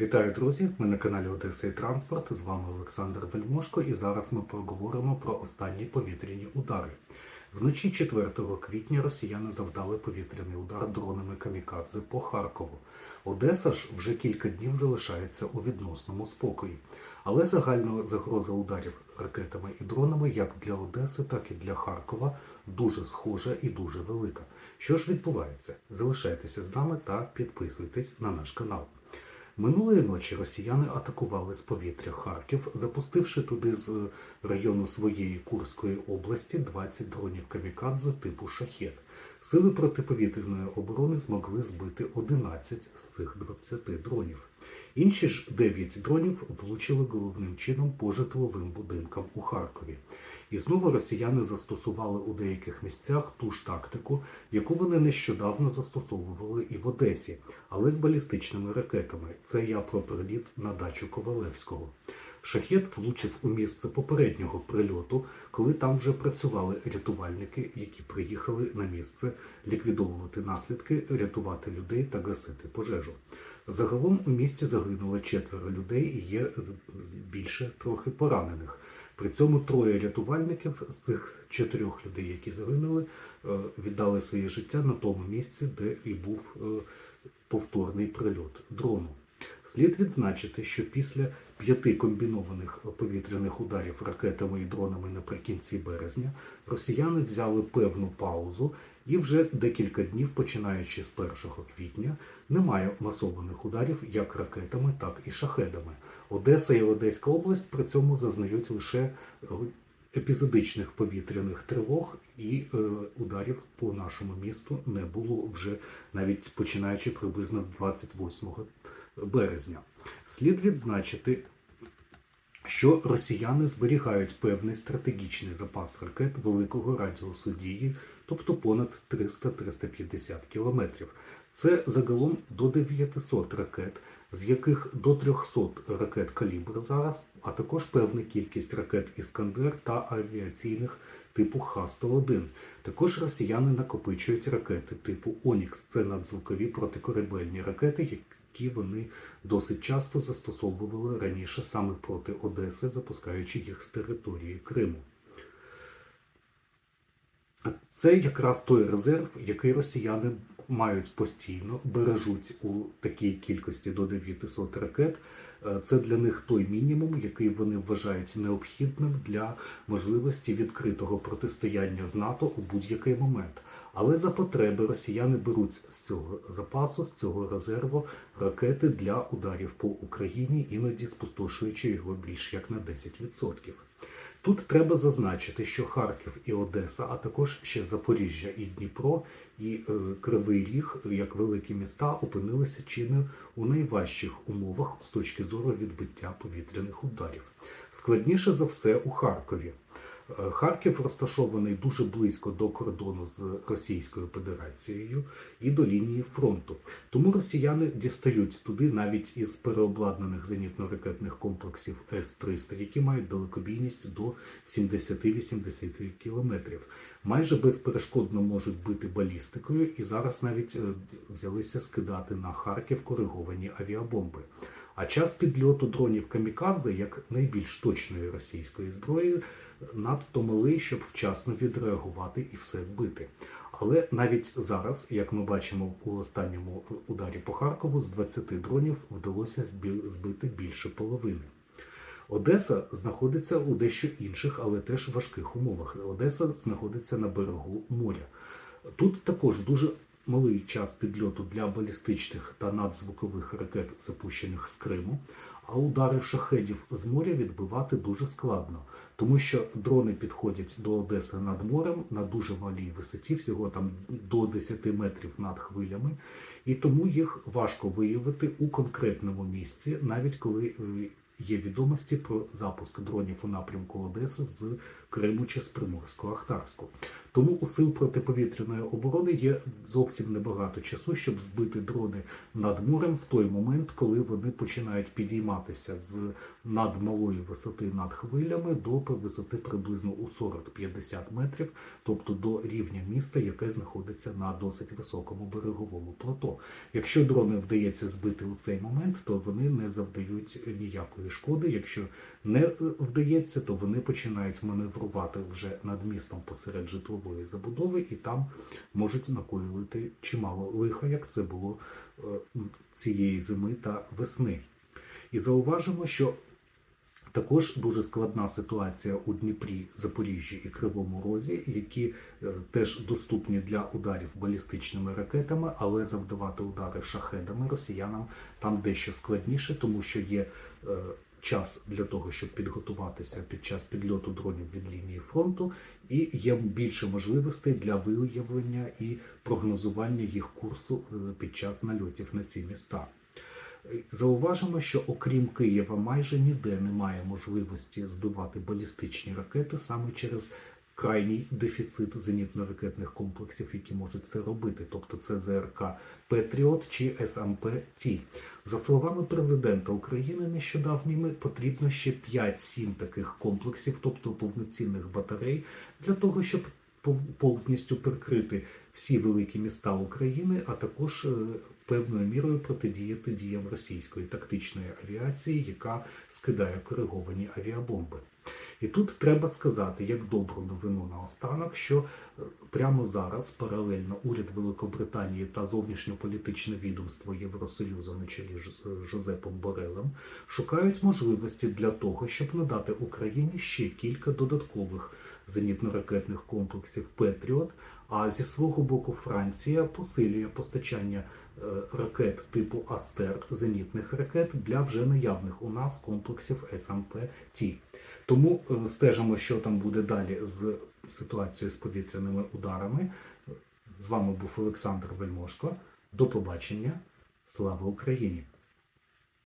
Вітаю, друзі! Ми на каналі Одеса і Транспорт. З вами Олександр Вельмошко, і зараз ми поговоримо про останні повітряні удари. Вночі 4 квітня росіяни завдали повітряний удар дронами камікадзе по Харкову. Одеса ж вже кілька днів залишається у відносному спокої. Але загальна загроза ударів ракетами і дронами як для Одеси, так і для Харкова дуже схожа і дуже велика. Що ж відбувається? Залишайтеся з нами та підписуйтесь на наш канал. Минулої ночі росіяни атакували з повітря Харків, запустивши туди з району своєї Курської області 20 дронів камікадзе типу шахет. Сили протиповітряної оборони змогли збити 11 з цих 20 дронів. Інші ж 9 дронів влучили головним чином по житловим будинкам у Харкові. І знову росіяни застосували у деяких місцях ту ж тактику, яку вони нещодавно застосовували і в Одесі, але з балістичними ракетами. Це я про приліт на дачу Ковалевського. Шахет влучив у місце попереднього прильоту, коли там вже працювали рятувальники, які приїхали на місце ліквідовувати наслідки, рятувати людей та гасити пожежу. Загалом у місті загинуло четверо людей і є е, більше трохи поранених. При цьому троє рятувальників з цих чотирьох людей, які загинули, е, віддали своє життя на тому місці, де і був е, повторний прильот дрону. Слід відзначити, що після п'яти комбінованих повітряних ударів ракетами і дронами наприкінці березня росіяни взяли певну паузу, і вже декілька днів, починаючи з 1 квітня, немає масованих ударів як ракетами, так і шахедами. Одеса і Одеська область при цьому зазнають лише е, епізодичних повітряних тривог і е, ударів по нашому місту не було вже навіть починаючи приблизно з 28 березня. Слід відзначити, що росіяни зберігають певний стратегічний запас ракет великого радіусу дії, тобто понад 300-350 кілометрів. Це загалом до 900 ракет, з яких до 300 ракет калібр зараз, а також певна кількість ракет Іскандер та авіаційних типу Х-101. Також росіяни накопичують ракети типу Онікс. Це надзвукові протикорабельні ракети, які вони досить часто застосовували раніше саме проти Одеси, запускаючи їх з території Криму. Це якраз той резерв, який росіяни мають постійно, бережуть у такій кількості до 900 ракет. Е, Це для них той мінімум, який вони вважають необхідним для можливості відкритого протистояння з НАТО у будь-який момент. Але за потреби росіяни беруть з цього запасу, з цього резерву ракети для ударів по Україні, іноді спустошуючи його більш як на 10%. Тут треба зазначити, що Харків і Одеса, а також ще Запоріжжя і Дніпро, і е, Кривий Ріг, як великі міста, опинилися чи не у найважчих умовах з точки зору відбиття повітряних ударів. Складніше за все у Харкові. Е, Харків розташований дуже близько до кордону з Російською Федерацією і до лінії фронту. Тому росіяни дістають туди навіть із переобладнаних зенітно-ракетних комплексів С-300, які мають далекобійність до 70-80 кілометрів. Майже безперешкодно можуть бити балістикою, і зараз навіть е, взялися скидати на Харків кориговані авіабомби. А час підльоту дронів камікадзе, як найбільш точної російської зброї, надто малий, щоб вчасно відреагувати і все збити. Але навіть зараз, як ми бачимо у останньому ударі по Харкову, з 20 дронів вдалося збити більше половини. Одеса знаходиться у дещо інших, але теж важких умовах. Одеса знаходиться на берегу моря. Тут також дуже малий час підльоту для балістичних та надзвукових ракет, запущених з Криму. А удари шахедів з моря відбивати дуже складно, тому що дрони підходять до Одеси над морем на дуже малій висоті, всього там до 10 метрів над хвилями, і тому їх важко виявити у конкретному місці, навіть коли е, є відомості про запуск дронів у напрямку Одеси з Криму чи з Приморсько-Ахтарську. Тому у сил протиповітряної оборони є зовсім небагато часу, щоб збити дрони над морем в той момент, коли вони починають підійматися з надмалої висоти над хвилями до висоти приблизно у 40-50 метрів, тобто до рівня міста, яке знаходиться на досить високому береговому плато. Якщо дрони вдається збити у цей момент, то вони не завдають ніякої шкоди. Якщо не е, вдається, то вони починають маневрувати вже над містом посеред житлової забудови, і там можуть накоювати чимало лиха, як це було е, цієї зими та весни. І зауважимо, що також дуже складна ситуація у Дніпрі, Запоріжжі і Кривому Розі, які е, теж доступні для ударів балістичними ракетами, але завдавати удари шахедами росіянам там дещо складніше, тому що є е, час для того, щоб підготуватися під час підльоту дронів від лінії фронту, і є більше можливостей для виявлення і прогнозування їх курсу е, під час нальотів на ці міста. Зауважимо, що окрім Києва майже ніде немає можливості збивати балістичні ракети саме через крайній дефіцит зенітно-ракетних комплексів, які можуть це робити, тобто це ЗРК Петріот чи СМП Ті. За словами президента України, нещодавніми потрібно ще 5-7 таких комплексів, тобто повноцінних батарей, для того, щоб пов- повністю прикрити всі великі міста України, а також е, певною мірою протидіяти діям російської тактичної авіації, яка скидає кориговані авіабомби. І тут треба сказати, як добру новину наостанок, що е, прямо зараз паралельно уряд Великобританії та зовнішньополітичне відомство Євросоюзу на чолі з Жозепом Борелем шукають можливості для того, щоб надати Україні ще кілька додаткових зенітно-ракетних комплексів Петріот. А зі свого боку, Франція посилює постачання е, ракет типу Астер, зенітних ракет для вже наявних у нас комплексів СМП Ті. Тому е, стежимо, що там буде далі з ситуацією з повітряними ударами. З вами був Олександр Вельмошко. До побачення. Слава Україні!